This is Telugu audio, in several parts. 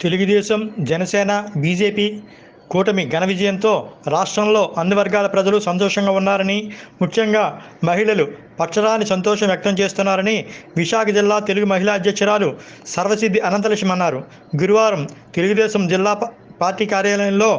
తెలుగుదేశం జనసేన బీజేపీ కూటమి ఘన విజయంతో రాష్ట్రంలో అన్ని వర్గాల ప్రజలు సంతోషంగా ఉన్నారని ముఖ్యంగా మహిళలు పక్షరాని సంతోషం వ్యక్తం చేస్తున్నారని విశాఖ జిల్లా తెలుగు మహిళా అధ్యక్షురాలు సర్వసిద్ధి అనంతలక్ష్మి అన్నారు. గురువారం తెలుగుదేశం జిల్లా ప- పార్టీ కార్యాలయంలో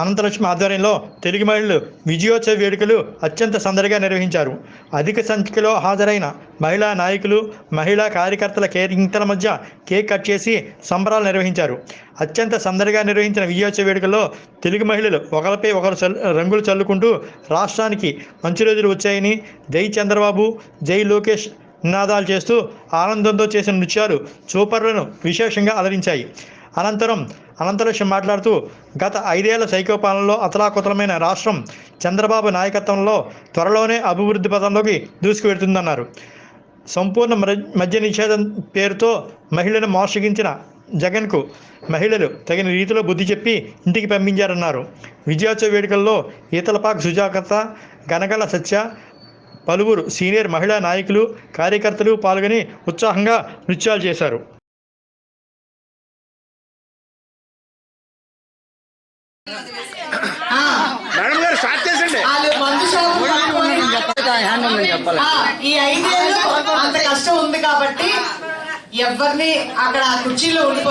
అనంతలక్ష్మి ఆధ్వర్యంలో తెలుగు మహిళలు విజయోత్సవ వేడుకలు అత్యంత సందడిగా నిర్వహించారు. అధిక సంఖ్యలో హాజరైన మహిళా నాయకులు మహిళా కార్యకర్తల కేరింతల మధ్య కేక్ కట్ చేసి సంబరాలు నిర్వహించారు. అత్యంత సందడిగా నిర్వహించిన విజయోత్సవ వేడుకల్లో తెలుగు మహిళలు ఒకరిపై ఒకరు రంగులు చల్లుకుంటూ రాష్ట్రానికి మంచి రోజులు వచ్చాయని జై చంద్రబాబు జై లోకేష్ నినాదాలు చేస్తూ ఆనందంతో చేసిన నృత్యాలు చూపరులను విశేషంగా అలరించాయి. అనంతరం అనంతలక్ష్మి మాట్లాడుతూ గత ఐదేళ్ళ సైకోపాలనలో అతలాకుతలమైన రాష్ట్రం చంద్రబాబు నాయకత్వంలో త్వరలోనే అభివృద్ధి పథంలోకి దూసుకువెడుతుందన్నారు సంపూర్ణ మద్య నిషేధం పేరుతో మహిళను మోసగించిన జగన్కు మహిళలు తగిన రీతిలో బుద్ధి చెప్పి ఇంటికి పంపించారన్నారు. విజయోత్సవ వేడుకల్లో ఈతలపాక్ సుజాకత గనగల సత్య పలువురు సీనియర్ మహిళా నాయకులు కార్యకర్తలు పాల్గొని ఉత్సాహంగా నృత్యాలు చేశారు. మేడం గారు స్టార్ట్ చేసండి ఈ ఐదేళ్ళు అంత కష్టం ఉంది కాబట్టి ఎవరిని అక్కడ ఆ కుర్చీలో ఉండిపో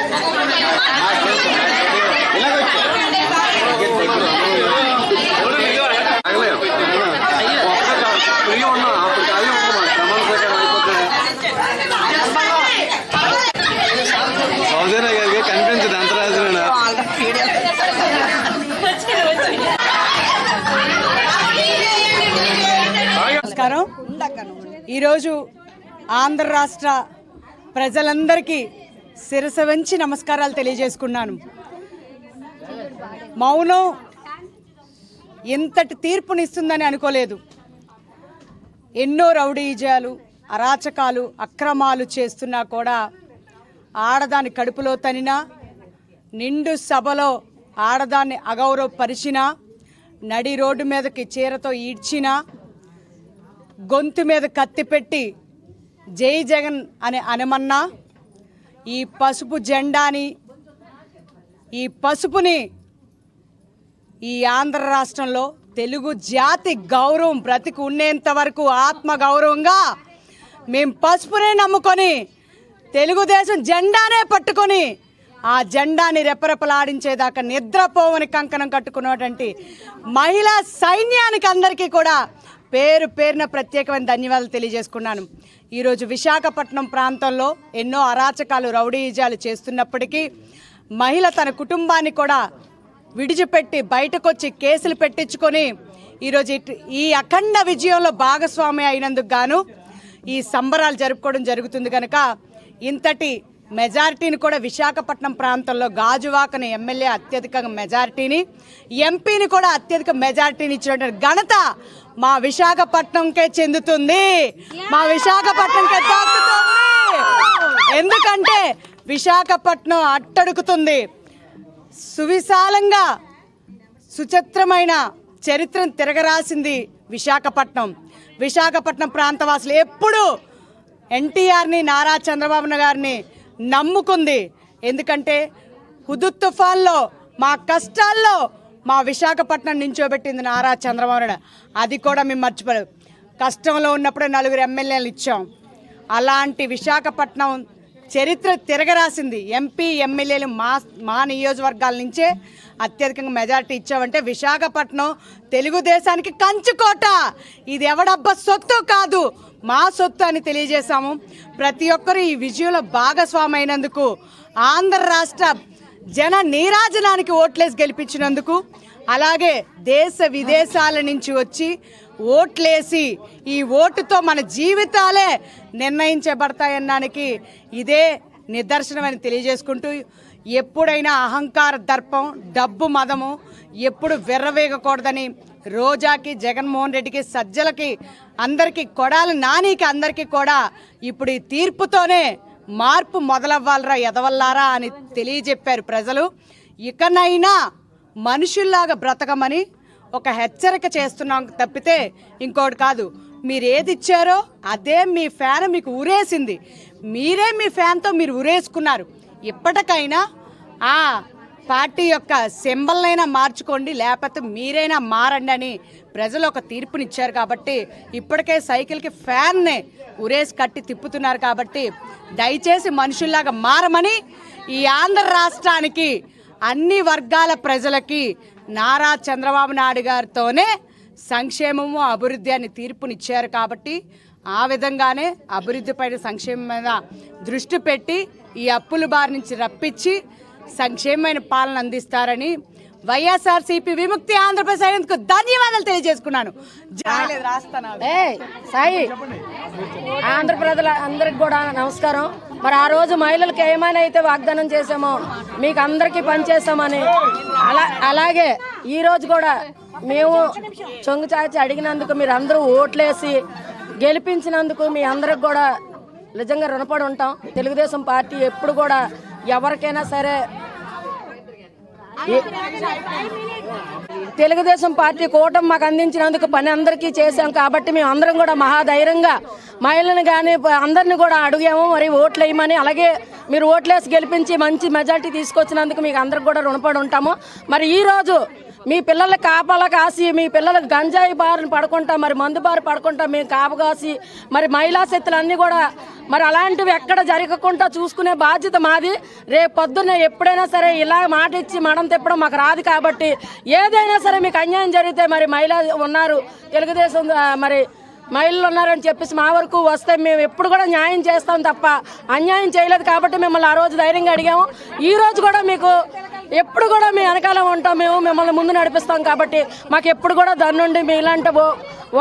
నమస్కారం. ఈరోజు ఆంధ్ర రాష్ట్ర ప్రజలందరికీ శిరస వంచి నమస్కారాలు తెలియజేసుకున్నాను. మౌనం ఇంతటి తీర్పునిస్తుందని అనుకోలేదు. ఎన్నో రౌడీజాలు అరాచకాలు అక్రమాలు చేస్తున్నా కూడా ఆడదాని కడుపులో తనినా నిండు సభలో ఆడదాన్ని అగౌరవపరిచినా నడి రోడ్డు మీదకి చీరతో ఈడ్చినా గొంతు మీద కత్తి పెట్టి జై జగన్ అని అనమన్నా ఈ పసుపు జెండాని ఈ పసుపుని ఈ ఆంధ్ర రాష్ట్రంలో తెలుగు జాతి గౌరవం బ్రతికి ఉండేంత వరకు ఆత్మ గౌరవంగా మేము పసుపునే నమ్ముకొని తెలుగుదేశం జెండానే పట్టుకొని ఆ జెండాని రెపరెపలాడించేదాకా నిద్రపోవని కంకణం కట్టుకున్నటువంటి మహిళా సైన్యానికి అందరికీ కూడా పేరు పేరున ప్రత్యేకమైన ధన్యవాదాలు తెలియజేసుకున్నాను. ఈరోజు విశాఖపట్నం ప్రాంతంలో ఎన్నో అరాచకాలు రౌడీజాలు చేస్తున్నప్పటికీ మహిళ తన కుటుంబాన్ని కూడా విడిచిపెట్టి బయటకొచ్చి కేసులు పెట్టించుకొని ఈరోజు ఈ అఖండ విజయంలో భాగస్వామి అయినందుకు గాను ఈ సంబరాలు జరుపుకోవడం జరుగుతుంది కనుక ఇంతటి మెజారిటీని కూడా విశాఖపట్నం ప్రాంతంలో గాజువాకని ఎమ్మెల్యే అత్యధిక మెజారిటీని ఎంపీని కూడా అత్యధిక మెజారిటీని ఇచ్చినటువంటి ఘనత మా విశాఖపట్నంకే చెందుతుంది. మా విశాఖపట్నంకే దక్కుతుంది ఎందుకంటే విశాఖపట్నం అట్టడుకుతుంది సువిశాలంగా సుచిత్రమైన చరిత్రను తిరగరాసింది విశాఖపట్నం. విశాఖపట్నం ప్రాంతవాసులు ఎప్పుడు ఎన్టీఆర్ని నారా చంద్రబాబు గారిని నమ్ముకుంది. ఎందుకంటే హుదుత్ తుఫాన్లో మా కష్టాల్లో మా విశాఖపట్నం నించోబెట్టింది నారా చంద్రబాబు నాయుడు. అది కూడా మేము మర్చిపోలేదు కష్టంలో ఉన్నప్పుడే నలుగురు ఎమ్మెల్యేలు ఇచ్చాం. అలాంటి విశాఖపట్నం చరిత్ర తిరగరాసింది. ఎంపీ ఎమ్మెల్యేలు మా మా నియోజకవర్గాల నుంచే అత్యధికంగా మెజారిటీ ఇచ్చామంటే విశాఖపట్నం తెలుగుదేశానికి కంచుకోట. ఇది ఎవడబ్బా సొత్తు కాదు. మా సొత్తు అని తెలియజేశాము. ప్రతి ఒక్కరూ ఈ విజయంలో భాగస్వామైనందుకు ఆంధ్ర రాష్ట్ర జన నీరాజనానికి ఓట్లేసి గెలిపించినందుకు అలాగే దేశ విదేశాల నుంచి వచ్చి ఓట్లేసి ఈ ఓటుతో మన జీవితాలే నిర్ణయించబడతాయన్నానికి ఇదే నిదర్శనమని తెలియజేసుకుంటూ ఎప్పుడైనా అహంకార దర్పం డబ్బు మదము ఎప్పుడు విర్రవేగకూడదని రోజాకి జగన్మోహన్ రెడ్డికి సజ్జలకి అందరికీ కొడాలి నానికి అందరికీ కూడా ఇప్పుడు ఈ తీర్పుతోనే మార్పు మొదలవ్వాలరా ఎదవల్లారా అని తెలియజెప్పారు ప్రజలు. ఇకనైనా మనుషుల్లాగా బ్రతకమని ఒక హెచ్చరిక చేస్తున్నాం తప్పితే ఇంకోటి కాదు. మీరు ఏది ఇచ్చారో అదే మీ ఫ్యాన్ మీకు ఉరేసింది మీరే మీ ఫ్యాన్తో మీరు ఉరేసుకున్నారు ఇప్పటికైనా ఆ పార్టీ యొక్క సింబల్నైనా మార్చుకోండి లేకపోతే మీరైనా మారండి అని ప్రజలు ఒక తీర్పునిచ్చారు కాబట్టి ఇప్పటికే సైకిల్కి ఫ్యాన్నే ఉరేసి కట్టి తిప్పుతున్నారు కాబట్టి దయచేసి మనుషుల్లాగా మారమని ఈ ఆంధ్ర రాష్ట్రానికి అన్ని వర్గాల ప్రజలకి నారా చంద్రబాబు నాయుడు గారితోనే సంక్షేమము అభివృద్ధి అని తీర్పునిచ్చారు కాబట్టి ఆ విధంగానే అభివృద్ధి పైన సంక్షేమం మీద దృష్టి పెట్టి ఈ అప్పుల బారి నుంచి రప్పించి సంక్షేమమైన పాలన అందిస్తారని వైఎస్ఆర్సీపీ విముక్తి ఆంధ్రప్రదేశ్ అయినందుకు ధన్యవాదాలు తెలియజేసుకున్నాను. సాయి ఆంధ్ర ప్రజల అందరికి కూడా నమస్కారం. మరి ఆ రోజు మహిళలకు ఏమైనా అయితే వాగ్దానం చేసామో మీకు అందరికీ పనిచేస్తామని. అలా అలాగే ఈ రోజు కూడా మేము చొంగు చాచి అడిగినందుకు మీరు అందరూ ఓట్లేసి గెలిపించినందుకు మీ అందరికి కూడా నిజంగా రుణపడి ఉంటాం. తెలుగుదేశం పార్టీ ఎప్పుడు కూడా ఎవరికైనా సరే తెలుగుదేశం పార్టీ కూటమి మాకు అందించినందుకు పని అందరికీ చేశాం కాబట్టి మేము అందరం కూడా మహాధైర్యంగా మహిళలను కానీ అందరిని కూడా అడిగాము మరి ఓట్లు వేయమని. అలాగే మీరు ఓట్లేసి గెలిపించి మంచి మెజార్టీ తీసుకొచ్చినందుకు మీకు అందరికి కూడా రుణపడి ఉంటాము. మరి ఈ రోజు మీ పిల్లల కాపలా కాసి మీ పిల్లలకు గంజాయి బారిని పడుకుంటా మరి మందు బారి పడుకుంటా మేము కాపు కాసి మరి మహిళా శక్తులన్నీ కూడా మరి అలాంటివి ఎక్కడ జరగకుండా చూసుకునే బాధ్యత మాది. రేపు పొద్దున్న ఎప్పుడైనా సరే ఇలా మాట ఇచ్చి మడం తిప్పడం మాకు రాదు కాబట్టి ఏదైనా సరే మీకు అన్యాయం జరిగితే మరి మహిళ ఉన్నారు తెలుగుదేశం మరి మహిళలు ఉన్నారని చెప్పేసి మా వరకు వస్తే మేము ఎప్పుడు కూడా న్యాయం చేస్తాం తప్ప అన్యాయం చేయలేదు కాబట్టి మిమ్మల్ని ఆ రోజు ధైర్యంగా అడిగాము. ఈ రోజు కూడా మీకు ఎప్పుడు కూడా మీ వెనకాల ఉంటాం మేము మిమ్మల్ని ముందు నడిపిస్తాం కాబట్టి మాకు ఎప్పుడు కూడా దన్నుండి మీ ఇలాంటి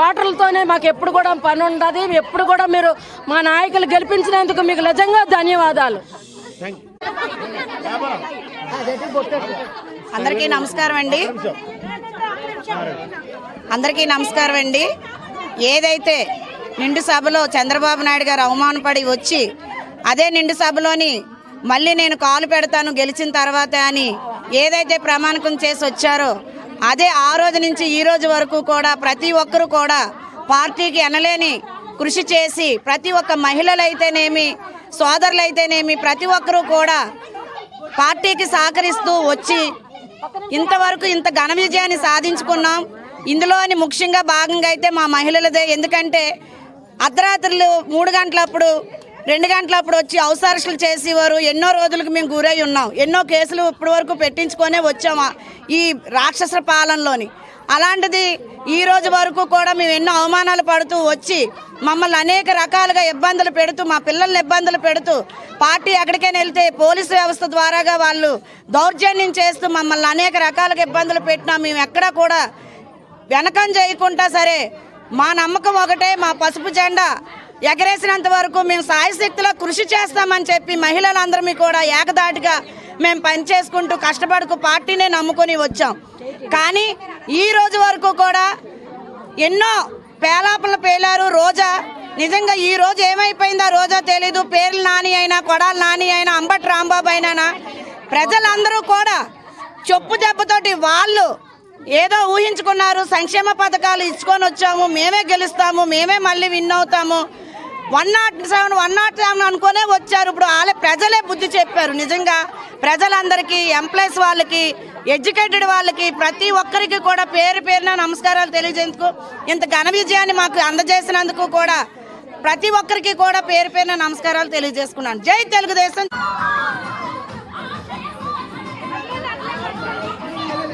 ఓటర్లతోనే మాకు ఎప్పుడు కూడా పని ఉండదు. ఎప్పుడు కూడా మీరు మా నాయకులు గెలిపించినందుకు మీకు నిజంగా ధన్యవాదాలు. అందరికీ నమస్కారం అండి. అందరికీ నమస్కారం అండి. ఏదైతే నిండు సభలో చంద్రబాబు నాయుడు గారు అవమానపడి వచ్చి అదే నిండు సభలోని మళ్ళీ నేను కాలు పెడతాను గెలిచిన తర్వాత అని ఏదైతే ప్రమాణకం చేసి వచ్చారో అదే ఆ రోజు నుంచి ఈ రోజు వరకు కూడా ప్రతి ఒక్కరూ కూడా పార్టీకి ఎనలేని కృషి చేసి ప్రతి ఒక్క మహిళలైతేనేమి సోదరులైతేనేమి ప్రతి ఒక్కరూ కూడా పార్టీకి సహకరిస్తూ వచ్చి ఇంతవరకు ఇంత ఘన విజయాన్ని సాధించుకున్నాం. ఇందులోని ముఖ్యంగా భాగంగా అయితే మా మహిళలదే. ఎందుకంటే అర్ధరాత్రులు మూడు గంటలప్పుడు రెండు గంటలప్పుడు వచ్చి అవసరసలు చేసేవారు. ఎన్నో రోజులకు మేము గురై ఉన్నాం. ఎన్నో కేసులు ఇప్పటి వరకు పెట్టించుకొనే వచ్చాము ఈ రాక్షస పాలనలోని. అలాంటిది ఈ రోజు వరకు కూడా మేము ఎన్నో అవమానాలు పడుతూ వచ్చి మమ్మల్ని అనేక రకాలుగా ఇబ్బందులు పెడుతూ మా పిల్లల్ని ఇబ్బందులు పెడుతూ పార్టీ ఎక్కడికైనా వెళ్తే పోలీసు వ్యవస్థ ద్వారాగా వాళ్ళు దౌర్జన్యం చేస్తూ మమ్మల్ని అనేక రకాలుగా ఇబ్బందులు పెట్టినా మేము ఎక్కడా కూడా వెనకం చేయకుండా సరే మా నమ్మకం ఒకటే మా పసుపు జెండా ఎగరేసినంత వరకు మేము సాయశక్తిలో కృషి చేస్తామని చెప్పి మహిళలందరమీ కూడా ఏకదాటిగా మేము పనిచేసుకుంటూ కష్టపడుకు పార్టీనే నమ్ముకొని వచ్చాం. కానీ ఈ రోజు వరకు కూడా ఎన్నో పేలాపలు పేలారు రోజా. నిజంగా ఈ రోజు ఏమైపోయిందో రోజా తెలీదు. పేర్లు నాని అయినా కొడాల నాని అయినా అంబటి రాంబాబు అయినా ప్రజలందరూ కూడా చెప్పు దెబ్బతోటి వాళ్ళు ఏదో ఊహించుకున్నారు సంక్షేమ పథకాలు ఇచ్చుకొని వచ్చాము మేమే గెలుస్తాము మేమే మళ్ళీ విన్ అవుతాము. One nought seven one nought seven అనుకునే వచ్చారు. ఇప్పుడు వాళ్ళ ప్రజలే బుద్ధి చెప్పారు. నిజంగా ప్రజలందరికీ ఎంప్లాయీస్ వాళ్ళకి ఎడ్యుకేటెడ్ వాళ్ళకి ప్రతి ఒక్కరికి కూడా పేరు పేరున నమస్కారాలు తెలియజేందుకు ఇంత ఘన విజయాన్ని మాకు అందజేసినందుకు కూడా ప్రతి ఒక్కరికి కూడా పేరు పేరున నమస్కారాలు తెలియజేసుకున్నాను. జై తెలుగుదేశం!